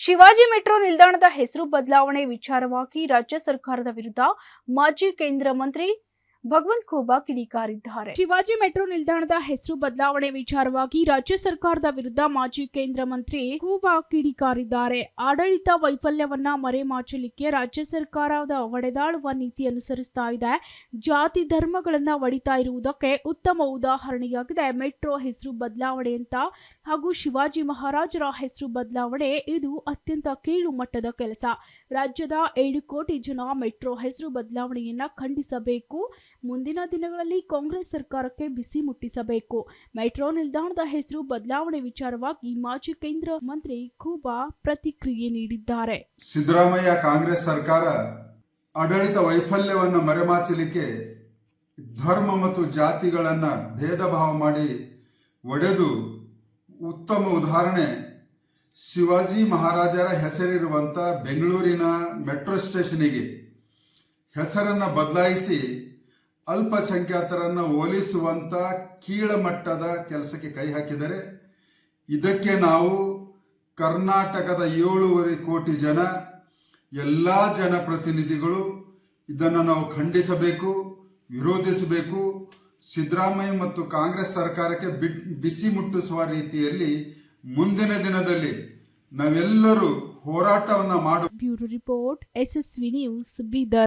Shivaji metro ನಿಲ್ದಾಣದ ಹೆಸರು ಬದಲಾವಣೆ ವಿಚಾರವಾಗಿ ರಾಜ್ಯ ಸರ್ಕಾರದ ವಿರುದ್ಧ ಮಾಜಿ ಕೇಂದ್ರ ಮಂತ್ರಿ ಭಗವಂತ್ ಖೋಬಾ ಕಿಡಿಕಾರಿದ್ದಾರೆ. ಶಿವಾಜಿ ಮೆಟ್ರೋ ನಿಲ್ದಾಣದ ಹೆಸರು ಬದಲಾವಣೆ ವಿಚಾರವಾಗಿ ರಾಜ್ಯ ಸರ್ಕಾರದ ವಿರುದ್ಧ ಮಾಜಿ ಕೇಂದ್ರ ಮಂತ್ರಿ ಖೂಬಾ ಕಿಡಿಕಾರಿದ್ದಾರೆ. ಆಡಳಿತ ವೈಫಲ್ಯವನ್ನ ಮರೆಮಾಚಲಿಕ್ಕೆ ರಾಜ್ಯ ಸರ್ಕಾರದ ಒಡೆದಾಳುವ ನೀತಿ ಅನುಸರಿಸ್ತಾ ಇದೆ. ಜಾತಿ ಧರ್ಮಗಳನ್ನ ಒಡಿತಾ ಇರುವುದಕ್ಕೆ ಉತ್ತಮ ಉದಾಹರಣೆಯಾಗಿದೆ ಮೆಟ್ರೋ ಹೆಸರು ಬದಲಾವಣೆ ಅಂತ. ಹಾಗೂ ಶಿವಾಜಿ ಮಹಾರಾಜರ ಹೆಸರು ಬದಲಾವಣೆ ಇದು ಅತ್ಯಂತ ಕೀಳು ಮಟ್ಟದ ಕೆಲಸ. ರಾಜ್ಯದ ಏಳು ಕೋಟಿ ಜನ ಮೆಟ್ರೋ ಹೆಸರು ಬದಲಾವಣೆಯನ್ನ ಖಂಡಿಸಬೇಕು. ಮುಂದಿನ ದಿನಗಳಲ್ಲಿ ಕಾಂಗ್ರೆಸ್ ಸರ್ಕಾರಕ್ಕೆ ಬಿಸಿ ಮುಟ್ಟಿಸಬೇಕು. ಮೆಟ್ರೋ ನಿಲ್ದಾಣದ ಹೆಸರು ಬದಲಾವಣೆ ವಿಚಾರವಾಗಿ ಮಾಜಿ ಕೇಂದ್ರ ಮಂತ್ರಿ ಖೂಬಾ ಪ್ರತಿಕ್ರಿಯೆ ನೀಡಿದ್ದಾರೆ. ಸಿದ್ದರಾಮಯ್ಯ ಕಾಂಗ್ರೆಸ್ ಸರ್ಕಾರ ಆಡಳಿತ ವೈಫಲ್ಯವನ್ನು ಮರೆಮಾಚಲಿಕ್ಕೆ ಧರ್ಮ ಮತ್ತು ಜಾತಿಗಳನ್ನ ಭೇದ ಭಾವ ಮಾಡಿ ಒಡೆದು ಉತ್ತಮ ಉದಾಹರಣೆ ಶಿವಾಜಿ ಮಹಾರಾಜರ ಹೆಸರಿರುವಂಥ ಬೆಂಗಳೂರಿನ ಮೆಟ್ರೋ ಸ್ಟೇಷನಿಗೆ ಹೆಸರನ್ನ ಬದಲಾಯಿಸಿ ಅಲ್ಪಸಂಖ್ಯಾತರನ್ನ ಹೋಲಿಸುವಂಥ ಕೀಳಮಟ್ಟದ ಕೆಲಸಕ್ಕೆ ಕೈ ಹಾಕಿದರೆ ಇದಕ್ಕೆ ನಾವು ಕರ್ನಾಟಕದ ಏಳೂವರೆ ಕೋಟಿ ಜನ ಎಲ್ಲ ಜನಪ್ರತಿನಿಧಿಗಳು ಇದನ್ನು ನಾವು ಖಂಡಿಸಬೇಕು, ವಿರೋಧಿಸಬೇಕು. ಸಿದ್ದರಾಮಯ್ಯ ಮತ್ತು ಕಾಂಗ್ರೆಸ್ ಸರ್ಕಾರಕ್ಕೆ ಬಿಸಿ ಮುಟ್ಟಿಸುವ ರೀತಿಯಲ್ಲಿ ಮುಂದಿನ ದಿನದಲ್ಲಿ ನಾವೆಲ್ಲರೂ ಹೋರಾಟವನ್ನು ಮಾಡ bureau report, SSV news Bidar.